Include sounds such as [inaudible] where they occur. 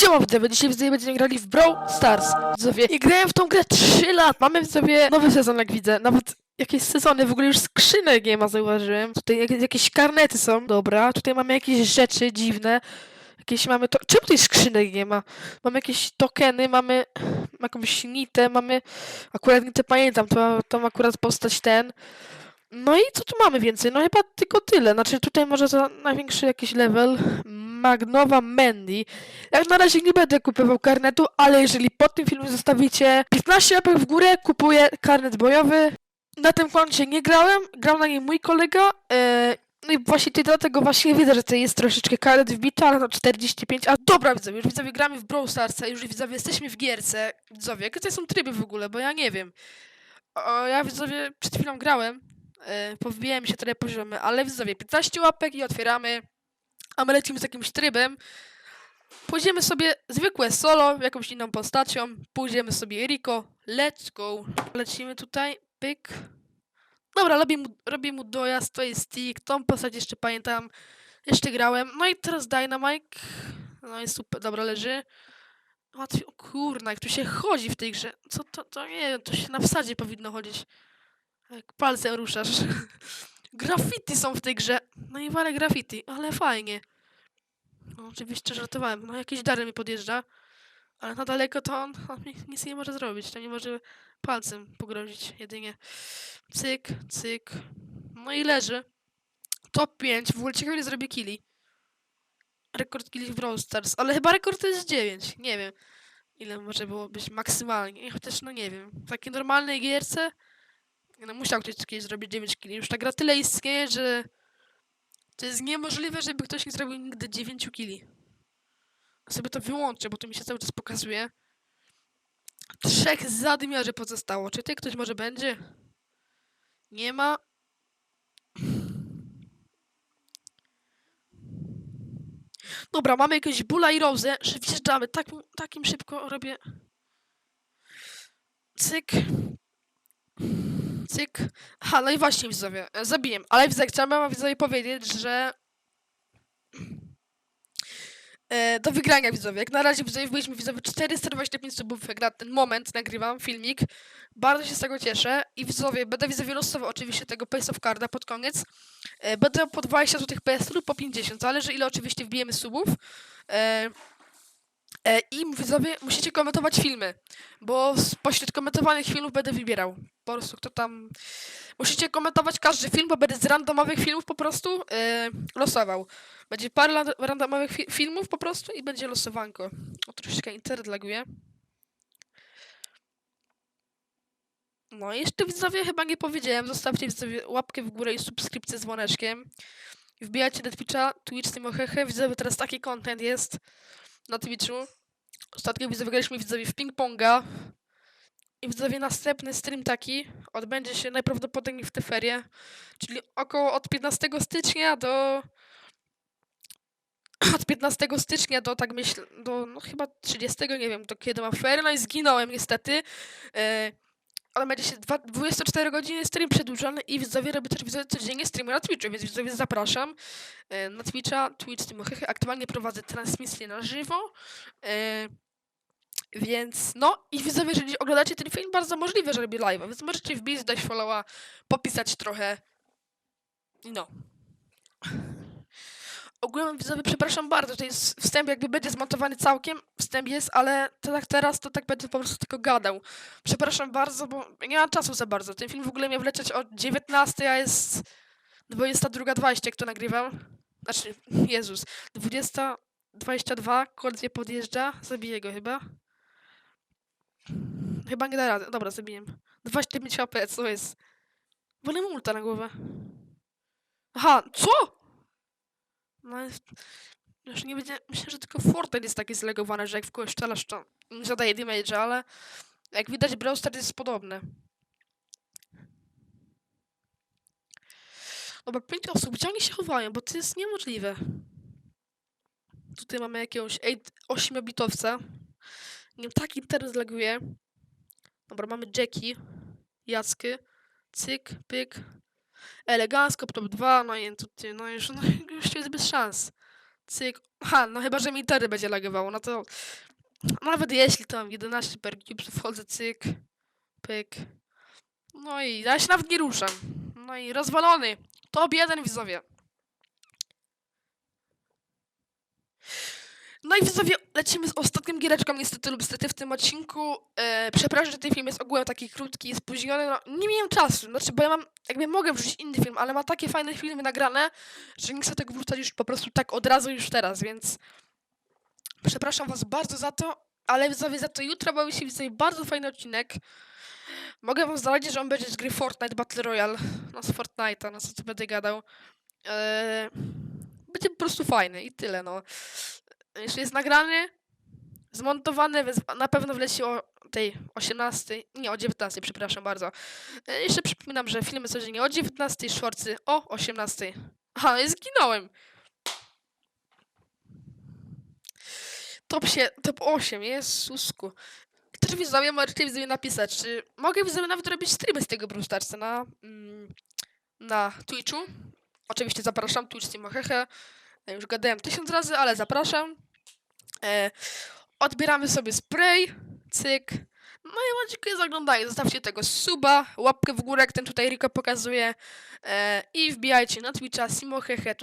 Siema widzowie, dzisiaj widzowie będziemy grali w Brawl Stars. Widzowie, i grałem w tą grę 3 lat. Mamy widzowie nowy sezon, jak widzę. Nawet jakieś sezony, w ogóle już skrzynek nie ma, zauważyłem. Tutaj jak, jakieś karnety są, dobra. Tutaj mamy jakieś rzeczy dziwne. Jakieś mamy to... Czemu tutaj skrzynek nie ma? Mamy jakieś tokeny, mamy jakąś nitę, mamy... Akurat nitę pamiętam, to, to akurat postać ten. No i co tu mamy więcej? No chyba tylko tyle. Znaczy tutaj może za największy jakiś level. Magnowa Mandy. Jak na razie nie będę kupował karnetu, ale jeżeli pod tym filmem zostawicie 15 łapek w górę, kupuję karnet bojowy. Na tym koncie nie grałem, grał na nim mój kolega. e, no i właśnie tutaj dlatego właśnie widzę, że tutaj jest troszeczkę karnet wbito, ale na 45. A dobra widzowie, już widzowie gramy w Brawl Starsa, już widzowie jesteśmy w gierce. Widzowie, jakie to są tryby w ogóle, bo ja nie wiem. O, ja widzowie przed chwilą grałem. E, powbijałem się trochę poziomy, ale widzowie, 15 łapek i otwieramy. A my lecimy z jakimś trybem. Pójdziemy sobie zwykłe solo, jakąś inną postacią. Pójdziemy sobie Rico. Let's go. Lecimy tutaj. Pyk. Dobra, robię mu, robię mu dojazd. To jest stick. Tą postać jeszcze pamiętam. Jeszcze grałem. No i teraz Dynamite. No i super. Dobra, leży. Łatwiej. O kurna, jak tu się chodzi w tej grze. Co to? To nie to się na wsadzie powinno chodzić. Jak palcem ruszasz. [laughs] Graffiti są w tej grze. No i walę graffiti, ale fajnie. No, oczywiście żartowałem. No jakiś Darren mi podjeżdża. Ale na daleko to on, on nic nie może zrobić. To nie może palcem pogrozić jedynie. Cyk, cyk. No i leży. Top 5. W ogóle ciekawe ile zrobię killi. Rekord killi w Brawl Stars. Ale chyba rekord to jest 9. Nie wiem. Ile może było być maksymalnie. Chociaż no nie wiem. W takiej normalnej gierce no musiał ktoś kiedyś zrobić 9 killi. Już ta gra tyle istnieje, że to jest niemożliwe, żeby ktoś nie zrobił nigdy 9 killi. Sobie to wyłączę, bo to mi się cały czas pokazuje. Trzech zadymiarzy pozostało. Czy tutaj ktoś może będzie? Nie ma. Dobra, mamy jakiegoś Bula i że wjeżdżamy. Tak, takim szybko robię. Cyk. Cyk. Aha, no i właśnie widzowie, e, zabiję. Ale widzę, chciałem wam widzowie powiedzieć, że e, do wygrania widzowie. Jak na razie widzowie byliśmy widzowie 425 subów na ten moment nagrywam filmik. Bardzo się z tego cieszę i widzowie, będę widzowie losował oczywiście tego Pace of Carda pod koniec. E, będę po 20 zł PS lub po 50, zależy ile oczywiście wbijemy subów. I widzowie, musicie komentować filmy, bo spośród komentowanych filmów będę wybierał. Po prostu kto tam... Musicie komentować każdy film, bo będę z randomowych filmów po prostu e, losował. Będzie parę randomowych fi filmów po prostu i będzie losowanko. O, troszeczkę internet laguje. No i jeszcze widzowie chyba nie powiedziałem, zostawcie widzowie łapkę w górę i subskrypcję z dzwoneczkiem. Wbijajcie do Twitcha, Twitch Tymohehe, widzowie teraz taki content jest na Twitchu. Ostatnio widzowie graliśmy widzowie w ping-ponga. I widzowie następny stream taki odbędzie się najprawdopodobniej w te ferie. Czyli około od 15 stycznia do... [clears throat] Od 15 stycznia do tak myślę, do no chyba 30, nie wiem, do kiedy mam ferie. No i zginąłem niestety. E, ale będzie się dwa- 24 godziny stream przedłużony i widzowie robię też widzowie codziennie streamy na Twitchu, więc widzowie zapraszam e, na Twitcha, Twitch Tymochechy. Aktualnie prowadzę transmisję na żywo. E, więc no i widzowie, jeżeli oglądacie ten film, bardzo możliwe, że robię live, więc możecie wbić, dać followa, popisać trochę. No. Ogólnie widzowie, przepraszam bardzo, to jest wstęp jakby będzie zmontowany całkiem, wstęp jest, ale to tak teraz to tak będę po prostu tylko gadał. Przepraszam bardzo, bo nie mam czasu za bardzo. Ten film w ogóle miał wlecieć o 19, a jest 22.20, jak to nagrywam. Znaczy, Jezus, 20.22, kod nie podjeżdża, zabiję go chyba. Chyba nie da rady. Dobra, zabiję. 25 HP, co jest? Wolę multa na głowę. Aha, co? No, już nie będzie. Myślę, że tylko Fortnite jest taki zlegowany, że jak w kogoś strzelasz, to zadaje damage, ale jak widać, Brawl Stars jest podobne. Dobra, 5 osób. Gdzie oni się chowają? Bo to jest niemożliwe. Tutaj mamy jakiegoś 8-bitowca. Nie wiem, tak internet zleguje. Dobra, mamy Jackie, Jacky, cyk, pyk. Elegancko, top 2, no i tutaj, no już, no już jest bez szans. cyk. Ha, no chyba, że mi tery będzie lagowało, no to nawet jeśli to mam 11 per cube, wchodzę cyk, pyk. No i ja się nawet nie ruszam. No i rozwalony. Top jeden widzowie. Widzowie, lecimy z ostatnim giereczką, niestety lub stety w tym odcinku. E, przepraszam, że ten film jest ogółem taki krótki i spóźniony. No, nie miałem czasu, znaczy, bo ja mam, jakby mogę wrzucić inny film, ale ma takie fajne filmy nagrane, że nie chcę tego wrzucać już po prostu tak od razu już teraz, więc przepraszam was bardzo za to, ale widzowie, za to jutro bawi się widzowie bardzo fajny odcinek. Mogę wam zdradzić, że on będzie z gry Fortnite Battle Royale. No z Fortnite'a, no co tu będę gadał. Eee, będzie po prostu fajny i tyle, no. Jeszcze jest nagrany, zmontowany, więc na pewno wleci o tej 18, nie o 19, przepraszam bardzo. E, jeszcze przypominam, że filmy codziennie o 19, szorcy o 18. Aha, i zginąłem. Top, się, top 8, Jezusku. Też widzowie możecie widzowie napisać, czy mogę widzowie nawet robić streamy z tego Brawl Starsa na, mm, na Twitchu. Oczywiście zapraszam, Twitch Team Hehe. Ja już gadałem tysiąc razy, ale zapraszam. E, odbieramy sobie spray, cyk. No i wam dziękuję za oglądanie. Zostawcie tego suba, łapkę w górę, jak ten tutaj Rico pokazuje. E, I wbijajcie na Twitcha Simo Hehe. Tu